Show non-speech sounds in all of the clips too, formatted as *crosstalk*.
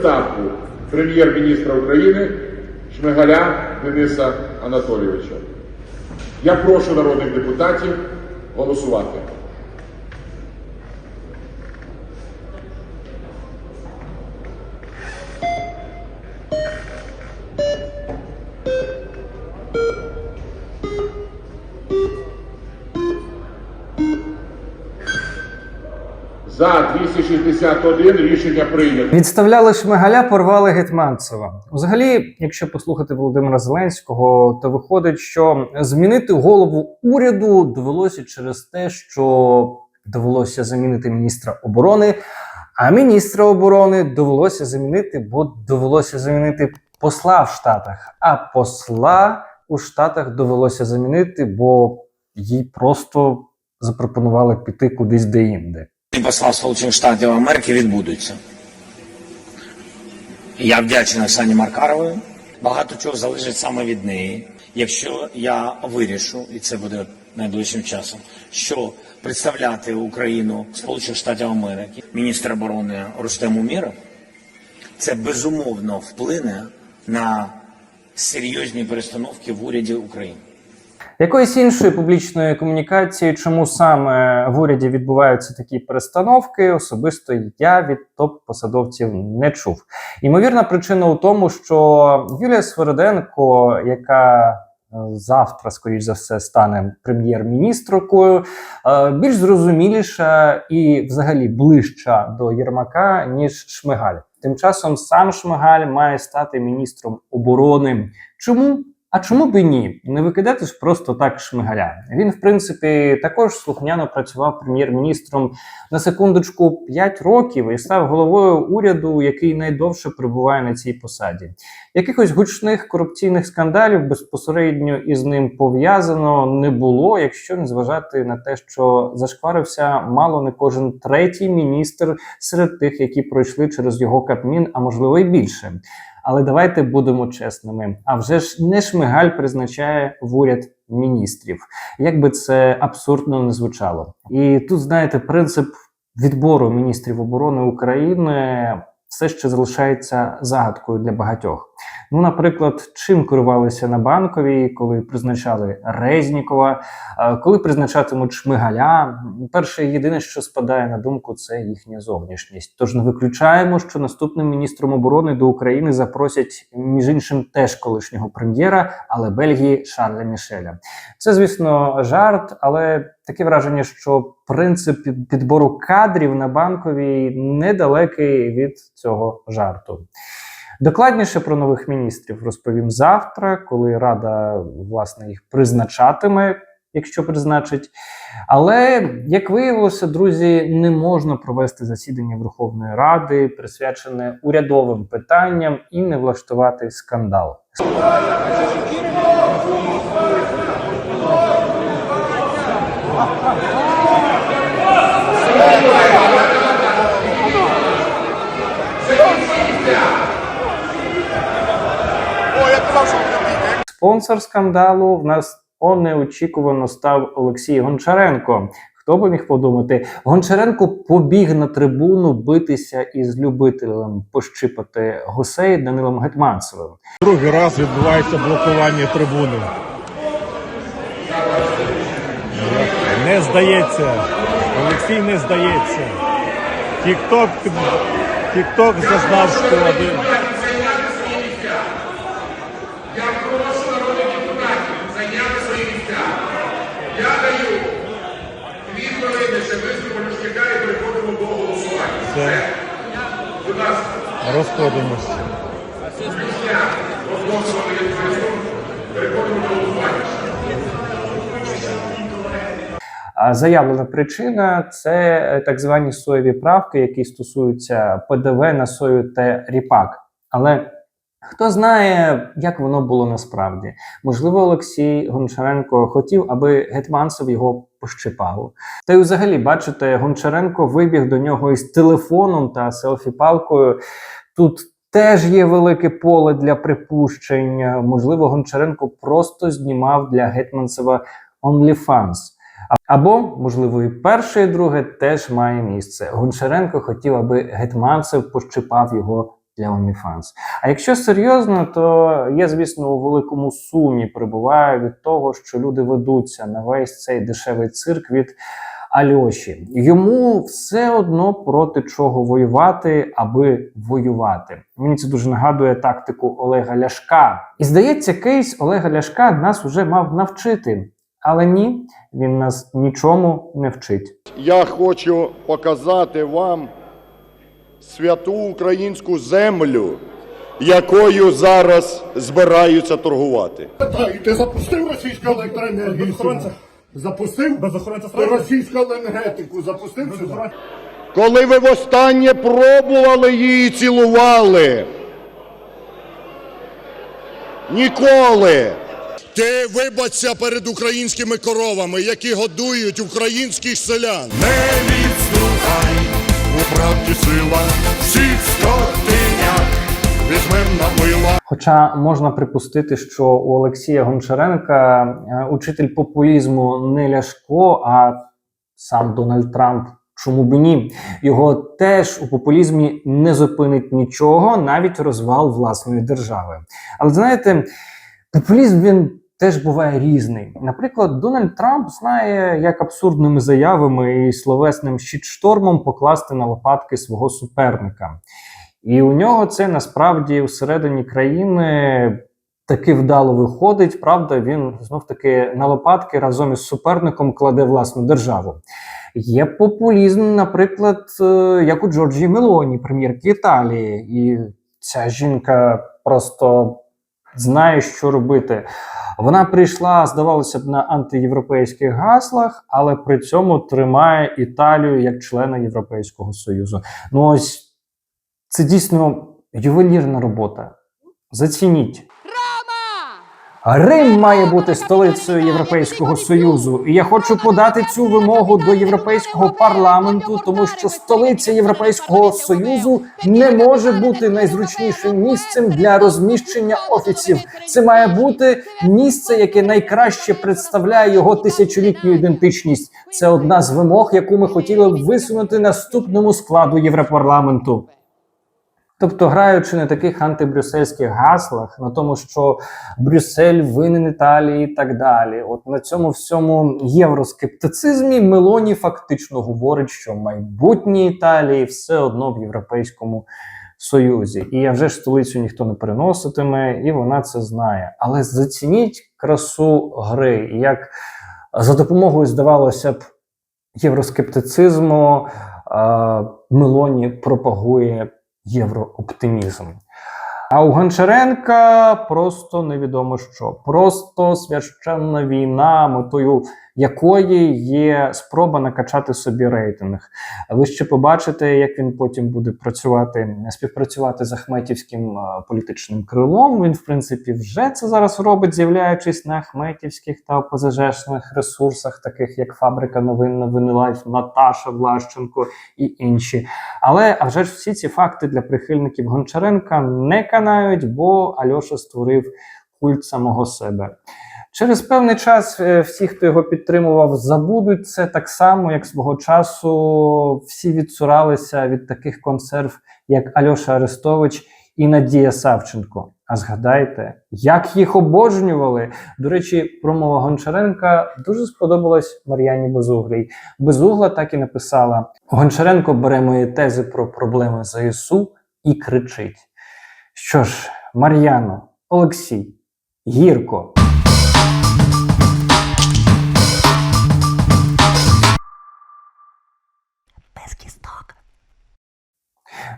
відставку прем'єр-міністра України Шмигаля Дениса Анатолійовича. Я прошу народних депутатів голосувати. 261 рішення прийнято. Відставляли Шмигаля, порвали Гетманцева. Взагалі, якщо послухати Володимира Зеленського, то виходить, що змінити голову уряду довелося через те, що довелося замінити міністра оборони, а міністра оборони довелося замінити, бо довелося замінити посла в Штатах. А посла у Штатах довелося замінити, бо їй просто запропонували піти кудись де-інде. І посла Сполучених Штатів Америки відбудуться. Я вдячний Оксані Маркаровій. Багато чого залежить саме від неї. Якщо я вирішу, і це буде найближчим часом, що представляти Україну Сполучених Штатів Америки, міністр оборони Рустем Уміров, це безумовно вплине на серйозні перестановки в уряді України. Якоїсь іншої публічної комунікації, чому саме в уряді відбуваються такі перестановки, особисто я від топ-посадовців не чув. Ймовірна причина у тому, що Юлія Свериденко, яка е, завтра, скоріш за все, стане прем'єр-міністркою, е, більш зрозуміліша і взагалі ближча до Єрмака, ніж Шмигаль. Тим часом сам Шмигаль має стати міністром оборони. Чому? А чому б і ні? Не викидати ж просто так шмигаля. Він, в принципі, також слухняно працював прем'єр-міністром на секундочку 5 років і став головою уряду, який найдовше перебуває на цій посаді. Якихось гучних корупційних скандалів безпосередньо із ним пов'язано не було, якщо не зважати на те, що зашкварився мало не кожен третій міністр серед тих, які пройшли через його кабмін, а можливо й більше. Але давайте будемо чесними. А вже ж не Шмигаль призначає в уряд міністрів, як би це абсурдно не звучало. І тут знаєте, принцип відбору міністрів оборони України все ще залишається загадкою для багатьох. Ну, наприклад, чим керувалися на банковій, коли призначали Резнікова, е, коли призначатимуть Шмигаля. Перше, єдине, що спадає на думку, це їхня зовнішність. Тож не виключаємо, що наступним міністром оборони до України запросять між іншим теж колишнього прем'єра, але Бельгії Шарля Мішеля. Це, звісно, жарт, але таке враження, що принцип підбору кадрів на банковій недалекий від цього жарту. Докладніше про нових міністрів розповім завтра, коли Рада власне їх призначатиме, якщо призначить. Але як виявилося, друзі, не можна провести засідання Верховної Ради, присвячене урядовим питанням, і не влаштувати скандал. Спонсор скандалу в нас неочікувано став Олексій Гончаренко. Хто би міг подумати, Гончаренко побіг на трибуну битися із любителем пощипати гусей Данилом Гетманцевим. Другий раз відбувається блокування трибуни. Не здається. Олексій не здається. Тікток, Тікток зазнав шкоди. Я прошу народних депутатів зайняти свої місця. Я даю дві хвилини ще виступу і переходимо до голосування. Все, Будь ласка, розходимося. Від переходимо до голосування. А заявлена причина це е, так звані соєві правки, які стосуються ПДВ на сою та ріпак. Але хто знає, як воно було насправді? Можливо, Олексій Гончаренко хотів, аби Гетманцев його пощипав. Та й взагалі, бачите, Гончаренко вибіг до нього із телефоном та селфі-палкою. Тут теж є велике поле для припущень. Можливо, Гончаренко просто знімав для Гетманцева OnlyFans. Або, можливо, і перше, і друге теж має місце. Гончаренко хотів, аби Гетманцев пощипав його для OnlyFans. А якщо серйозно, то я, звісно, у великому сумі прибуваю від того, що люди ведуться на весь цей дешевий цирк від Альоші. Йому все одно проти чого воювати, аби воювати. Мені це дуже нагадує тактику Олега Ляшка. І здається, кейс Олега Ляшка нас уже мав навчити. Але ні, він нас нічому не вчить. Я хочу показати вам святу українську землю, якою зараз збираються торгувати. І ти запустив російську електроенергію? охоронця. Запустив? Без охоронця Ти російську енергетику запустив сюди? Коли ви востаннє пробували її цілували? Ніколи. Ти вибачся перед українськими коровами, які годують українських селян. Не відступай, у правді сила, всіх скотиняк візьмем на мила. Хоча можна припустити, що у Олексія Гончаренка е, учитель популізму не Ляшко, а сам Дональд Трамп. Чому б ні? Його теж у популізмі не зупинить нічого, навіть розвал власної держави. Але знаєте, популізм він теж буває різний. Наприклад, Дональд Трамп знає, як абсурдними заявами і словесним щитштормом покласти на лопатки свого суперника. І у нього це насправді всередині країни таки вдало виходить. Правда, він знов таки на лопатки разом із суперником кладе власну державу. Є популізм, наприклад, е, як у Джорджії Мелоні, прем'єрки Італії, і ця жінка просто знає, що робити. Вона прийшла, здавалося б, на антиєвропейських гаслах, але при цьому тримає Італію як члена Європейського Союзу. Ну ось це дійсно ювелірна робота. Зацініть. Рим має бути столицею Європейського Союзу, і я хочу подати цю вимогу до Європейського парламенту, тому що столиця Європейського Союзу не може бути найзручнішим місцем для розміщення офісів. Це має бути місце, яке найкраще представляє його тисячолітню ідентичність. Це одна з вимог, яку ми хотіли б висунути наступному складу Європарламенту. Тобто, граючи на таких антибрюссельських гаслах, на тому, що Брюссель винен Італії і так далі. От на цьому всьому євроскептицизмі Мелоні фактично говорить, що майбутнє Італії все одно в Європейському Союзі. І я вже ж столицю ніхто не переноситиме, і вона це знає. Але зацініть красу гри, як за допомогою, здавалося б, євроскептицизму е, Мелоні пропагує єврооптимізм. А у Гончаренка просто невідомо що. Просто священна війна, метою якої є спроба накачати собі рейтинг. Ви ще побачите, як він потім буде працювати, співпрацювати з Ахметівським е, політичним крилом. Він, в принципі, вже це зараз робить, з'являючись на Ахметівських та ОПЗЖшних ресурсах, таких як Фабрика новин Новини Лайф, Наташа Влащенко і інші. Але а вже ж всі ці факти для прихильників Гончаренка не канають, бо Альоша створив культ самого себе. Через певний час е, всі, хто його підтримував, забудуть це так само, як свого часу всі відсуралися від таких консерв, як Альоша Арестович і Надія Савченко. А згадайте, як їх обожнювали. До речі, промова Гончаренка дуже сподобалась Мар'яні Безуглій. Безугла так і написала: Гончаренко бере мої тези про проблеми ЗСУ і кричить. Що ж, Мар'яно, Олексій, гірко.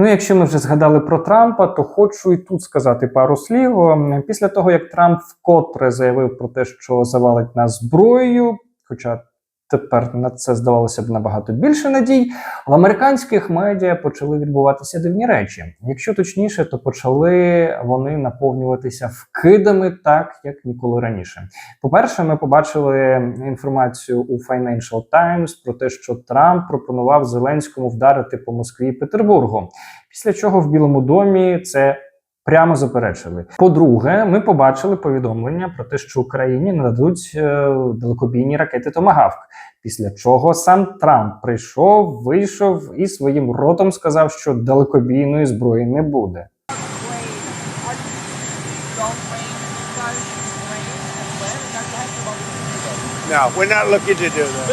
Ну, якщо ми вже згадали про Трампа, то хочу і тут сказати пару слів. Ем, Після того, як Трамп вкотре заявив про те, що завалить нас зброєю, хоча тепер на це здавалося б набагато більше надій, в американських медіа почали відбуватися дивні речі. Якщо точніше, то почали вони наповнюватися вкидами так, як ніколи раніше. По-перше, ми побачили інформацію у Financial Times про те, що Трамп пропонував Зеленському вдарити по Москві і Петербургу. Після чого в Білому домі це прямо заперечили. По-друге, ми побачили повідомлення про те, що Україні нададуть е, далекобійні ракети Томагавк. Після чого сам Трамп прийшов, вийшов і своїм ротом сказав, що далекобійної зброї не буде. No, we're not looking to do that.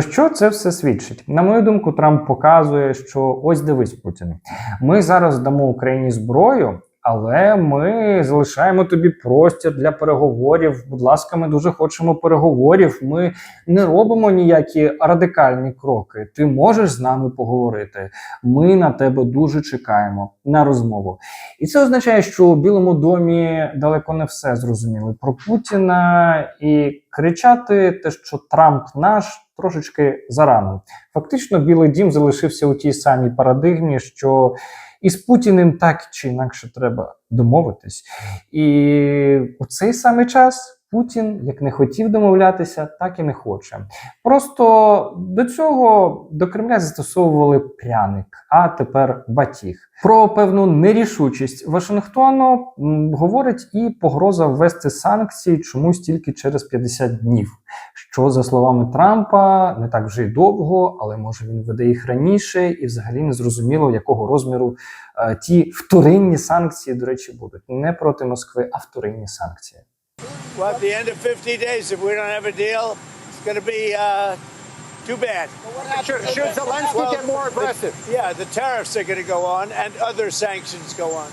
Про що це все свідчить? На мою думку, Трамп показує, що ось дивись, Путін. Ми зараз дамо Україні зброю, але ми залишаємо тобі простір для переговорів. Будь ласка, ми дуже хочемо переговорів. Ми не робимо ніякі радикальні кроки. Ти можеш з нами поговорити. Ми на тебе дуже чекаємо на розмову. І це означає, що у Білому домі далеко не все зрозуміли про Путіна і кричати те, що Трамп наш. Трошечки зарано. Фактично, Білий Дім залишився у тій самій парадигмі, що із Путіним так чи інакше треба домовитись. І у цей самий час Путін як не хотів домовлятися, так і не хоче. Просто до цього до Кремля застосовували пряник, а тепер батіг. Про певну нерішучість Вашингтону говорить і погроза ввести санкції чомусь тільки через 50 днів. Що за словами Трампа не так вже й довго, але може він веде їх раніше, і взагалі не зрозуміло, якого розміру е, ті вторинні санкції, до речі, будуть не проти Москви, а вторинні санкції. Well, at the end of 50 days, if we don't have a deal, it's going to be uh, too bad. Should, should Zelensky Well, get more aggressive? The, yeah, the tariffs are going to go on, and other sanctions go on.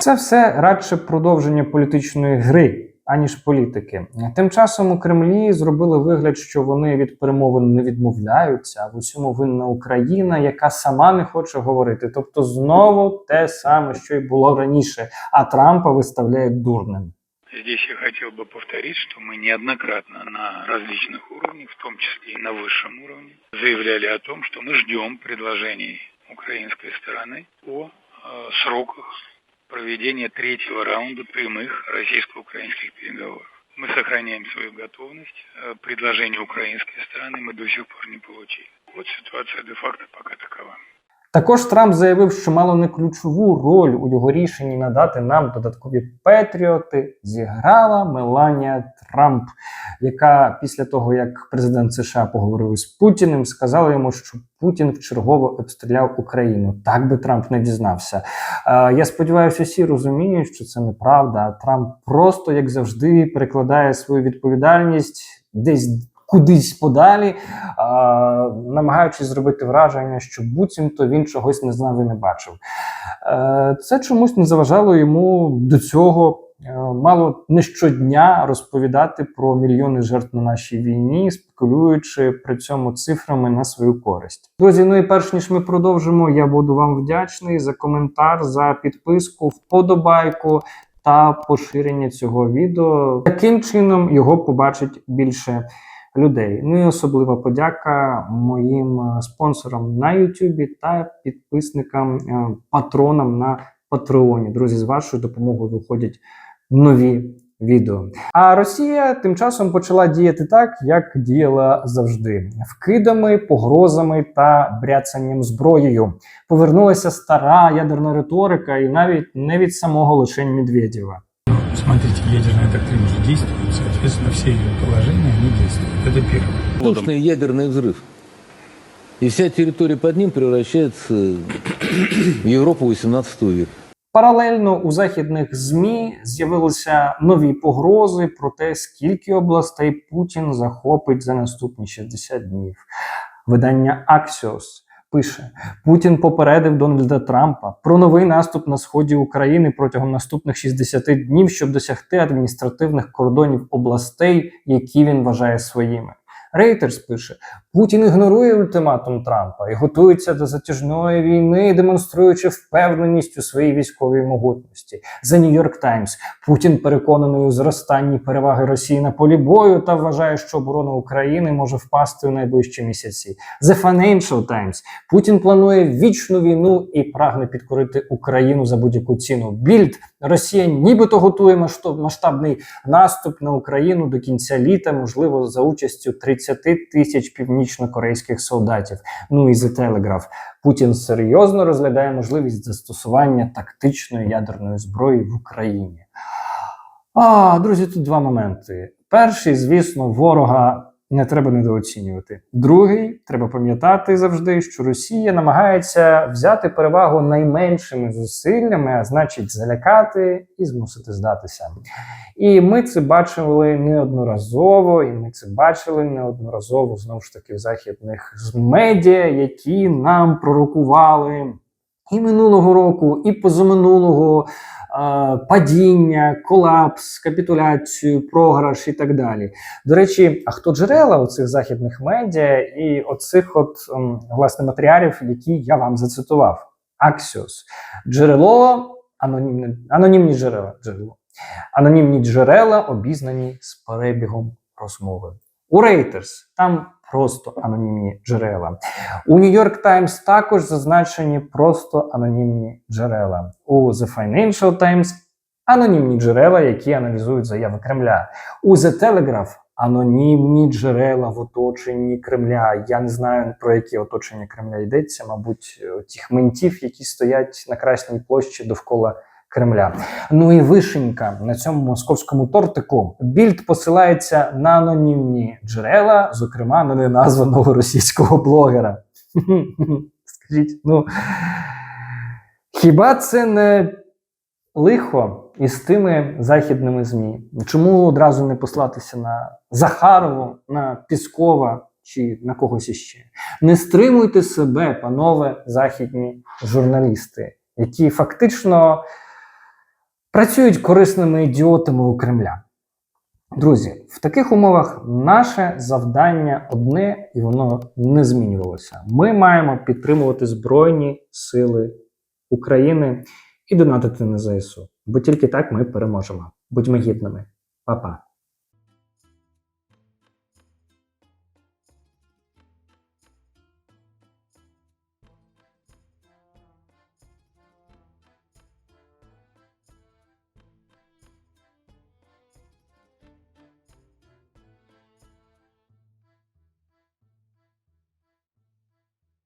Це все радше продовження політичної гри, аніж політики. Тим часом у Кремлі зробили вигляд, що вони від перемовин не відмовляються, а в усьому винна Україна, яка сама не хоче говорити. Тобто знову те саме, що й було раніше, а Трампа виставляють дурним. Здесь я хотел бы повторить, что мы неоднократно на различных уровнях, в том числе и на высшем уровне, заявляли о том, что мы ждем предложений украинской стороны о э, сроках проведения третьего раунда прямых российско-украинских переговоров. Мы сохраняем свою готовность. Э, Предложение украинской стороны мы до сих пор не получили. Вот ситуация де-факто пока такова. Також Трамп заявив, що мало не ключову роль у його рішенні надати нам додаткові патріоти зіграла Меланія Трамп, яка після того, як президент США поговорив із Путіним, сказала йому, що Путін вчергово обстріляв Україну. Так би Трамп не дізнався. Е, я сподіваюся, всі розуміють, що це неправда. Трамп просто, як завжди, перекладає свою відповідальність десь кудись подалі, а, намагаючись зробити враження, що буцімто він чогось не знав і не бачив. Е, Це чомусь не заважало йому до цього. е, Мало не щодня розповідати про мільйони жертв на нашій війні, спекулюючи при цьому цифрами на свою користь. Друзі, ну і перш ніж ми продовжимо, я буду вам вдячний за коментар, за підписку, вподобайку та поширення цього відео. Таким чином його побачить більше людей. Ну і особлива подяка моїм е, спонсорам на Ютубі та підписникам, е, патронам на Патреоні. Друзі, з вашою допомогою виходять нові відео. А Росія тим часом почала діяти так, як діяла завжди: вкидами, погрозами та бряцанням зброєю. Повернулася стара ядерна риторика, і навіть не від самого лишень Медведєва Смотрите, ядерная доктрина уже действует, соответственно, все ее положения, они действуют. Это первое. Мощный ядерный взрыв. И вся территория под ним превращается в Европу 18 века. Паралельно у західних змі з'явилися нові погрози про те, скільки областей Путін захопить за наступні 60 днів. Видання Axios пише: Путін попередив Дональда Трампа про новий наступ на сході України протягом наступних 60 днів, щоб досягти адміністративних кордонів областей, які він вважає своїми. Рейтерс пише: Путін ігнорує ультиматум Трампа і готується до затяжної війни, демонструючи впевненість у своїй військовій могутності. New York Times. Путін переконаний у зростанні переваги Росії на полі бою та вважає, що оборона України може впасти у найближчі місяці. The Financial Times. Путін планує вічну війну і прагне підкорити Україну за будь-яку ціну. Більд Росія нібито готує масштабний наступ на Україну до кінця літа, можливо, за участю 30 тисяч північно-корейських солдатів. Ну і The Telegraph. Путін серйозно розглядає можливість застосування тактичної ядерної зброї в Україні. А, друзі, тут два моменти. Перший, звісно, ворога не треба недооцінювати. Другий, треба пам'ятати завжди, що Росія намагається взяти перевагу найменшими зусиллями, а значить, залякати і змусити здатися. І ми це бачили неодноразово, і ми це бачили неодноразово знову ж таки в західних медіа, які нам пророкували і минулого року, і позаминулого падіння, колапс, капітуляцію, програш і так далі. До речі, а хто джерела у цих західних медіа і оцих от ем, власне матеріалів, які я вам зацитував? Axios. Джерело, анонімне, анонімні джерела. джерело. Анонімні джерела обізнані з перебігом розмови. У Reuters там просто анонімні джерела. У York Times також зазначені просто анонімні джерела. У The Financial Times анонімні джерела, які аналізують заяви Кремля. У The Telegraph анонімні джерела в оточенні Кремля. Я не знаю про яке оточення Кремля йдеться, мабуть, тих ментів, які стоять на Красній площі довкола Кремля. Ну і вишенька на цьому московському тортику. Більд посилається на анонімні джерела, зокрема на неназваного російського блогера. *laughs* Скажіть, ну хіба це не лихо із тими західними ЗМІ? Чому одразу не послатися на Захарову, на Піскова чи на когось іще? Не стримуйте себе, панове західні журналісти, які фактично працюють корисними ідіотами у Кремля. Друзі, в таких умовах наше завдання одне і воно не змінювалося. Ми маємо підтримувати Збройні Сили України і донатити на ЗСУ. Бо тільки так ми переможемо. Будьмо гідними. Па-па.